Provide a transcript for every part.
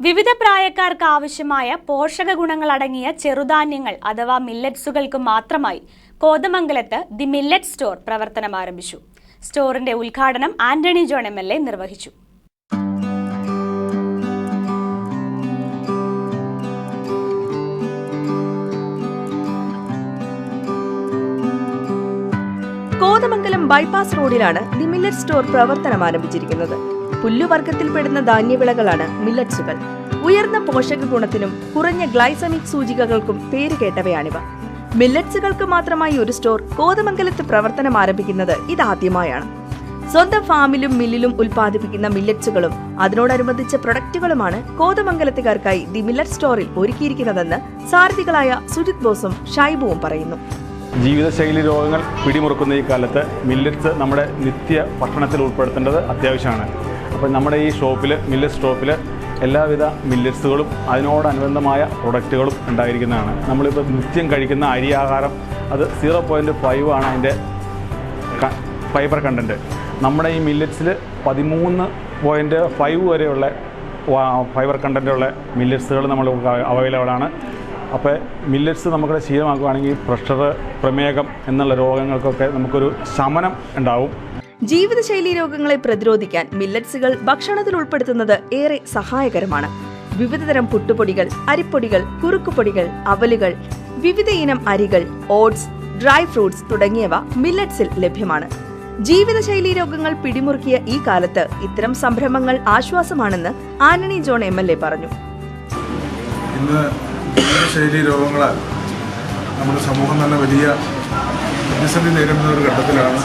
വിവിധ പ്രായക്കാർക്ക് ആവശ്യമായ പോഷക ഗുണങ്ങളടങ്ങിയ ചെറുധാന്യങ്ങൾ അഥവാ മില്ലറ്റ്സുകൾക്ക് മാത്രമായി കോതമംഗലത്ത് ദി മില്ലറ്റ് സ്റ്റോർ പ്രവർത്തനം ആരംഭിച്ചു. സ്റ്റോറിന്റെ ഉദ്ഘാടനം Antony John M L A നിർവഹിച്ചു. കോതമംഗലം ബൈപ്പാസ് റോഡിലാണ് ദി മില്ലറ്റ് സ്റ്റോർ പ്രവർത്തനം ആരംഭിച്ചിരിക്കുന്നത്. പുല്ലുവർഗത്തിൽപ്പെടുന്ന ധാന്യവിളകളാണ് മില്ലറ്റ്സുകൾ. ഉയർന്ന പോഷക ഗുണത്തിനും കുറഞ്ഞ ഗ്ലൈസമിക് സൂചികകൾക്കും പേരുകേട്ടവയാണിവ മില്ലറ്റ്സുകൾക്ക് മാത്രമായി ഒരു സ്റ്റോർ കോതമംഗലത്ത് പ്രവർത്തനം ആരംഭിക്കുന്നത് ഇതാദ്യമായാണ്. സ്വന്തം ഫാമിലും മില്ലിലും ഉൽപ്പാദിപ്പിക്കുന്ന മില്ലറ്റ്സുകളും അതിനോടനുബന്ധിച്ച പ്രൊഡക്റ്റുകളുമാണ് കോതമംഗലത്തുകാർക്കായി ദി മില്ലറ്റ് സ്റ്റോറിൽ ഒരുക്കിയിരിക്കുന്നതെന്ന് സാരഥികളായ സുജിത് ബോസും ഷൈബുവും പറയുന്നു. ജീവിതശൈലി രോഗങ്ങൾ പിടിമുറുക്കുന്ന ഈ കാലത്ത് മില്ലറ്റ്സ് നമ്മുടെ നിത്യ ഭക്ഷണത്തിൽ ഉൾപ്പെടുത്തേണ്ടത് അത്യാവശ്യമാണ്. അപ്പോൾ നമ്മുടെ ഈ ഷോപ്പിൽ മില്ലറ്റ് സ്റ്റോപ്പിൽ എല്ലാവിധ മില്ലറ്റ്സുകളും അതിനോടനുബന്ധമായ പ്രൊഡക്റ്റുകളും ഉണ്ടായിരിക്കുന്നതാണ്. നമ്മളിപ്പോൾ നിത്യം കഴിക്കുന്ന അരി ആഹാരം അത് സീറോ പോയിന്റ് ഫൈവ് ആണ് അതിന്റെ ഫൈബർ കണ്ടന്റ് നമ്മുടെ ഈ മില്ലറ്റ്സിൽ പതിമൂന്ന് പോയിന്റ് ഫൈവ് വരെയുള്ള ഫൈബർ കണ്ടന്റുള്ള മില്ലറ്റ്സുകൾ നമ്മൾ അവൈലബിൾ ആണ്. അപ്പോൾ മില്ലറ്റ്സ് നമുക്ക് ശീലമാക്കുകയാണെങ്കിൽ പ്രഷർ പ്രമേഹം എന്നുള്ള രോഗങ്ങൾക്കൊക്കെ നമുക്കൊരു ശമനം ഉണ്ടാവും. ജീവിതശൈലി രോഗങ്ങളെ പ്രതിരോധിക്കാൻ മില്ലറ്റ്സുകൾ ഭക്ഷണത്തിൽ ഉൾപ്പെടുത്തുന്നത് ഏറെ സഹായകരമാണ്. വിവിധതരം പുട്ടുപൊടികൾ അരിപ്പൊടികൾ കുറുക്കുപൊടികൾ അവലുകൾ വിവിധ ഇനം അരികൾ ഓട്സ് ഡ്രൈ ഫ്രൂട്ട്സ് തുടങ്ങിയവ മില്ലറ്റ്സിൽ ലഭ്യമാണ്. ജീവിതശൈലി രോഗങ്ങൾ പിടിമുറുക്കിയ ഈ കാലത്ത് ഇത്തരം സംരംഭങ്ങൾ ആശ്വാസമാണെന്ന് Antony John M L A പറഞ്ഞു. ഇന്ന് ജീവിതശൈലി രോഗങ്ങളാൽ നമ്മുടെ സമൂഹം തന്നെ വലിയ പ്രതിസന്ധി നേരിടുന്ന ഒരു ഘട്ടത്തിലാണ്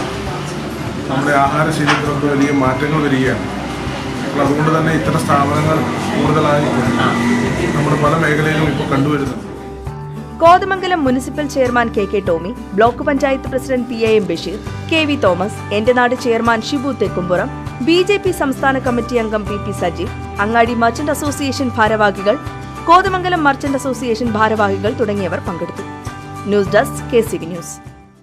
നമ്മുടെ ആഹാര ആഹാരശീലത്തിലൊക്കെ വലിയ മാറ്റങ്ങൾ വരികയാണ്. അപ്പോൾ അതുകൊണ്ട് തന്നെ ഇത്തരം സ്ഥാപനങ്ങൾ കൂടുതലായി നമ്മുടെ പല മേഖലയിലും ഇപ്പോൾ കണ്ടുവരുന്നുണ്ട്. Kothamangalam municipal chairman K K Tomy block panchayat president P A M Basheer K V Thomas എന്റെ നാട് chairman Shibu Thekkumpuram B J P സംസ്ഥാന കമ്മിറ്റി അംഗം P P Sajeev Angadi merchant association ഭാരവാഹികൾ കോതമംഗലം മർച്ചന്റ് അസോസിയേഷൻ ഭാരവാഹികൾ തുടങ്ങിയവർ പങ്കെടുത്തു. News desk K C V news.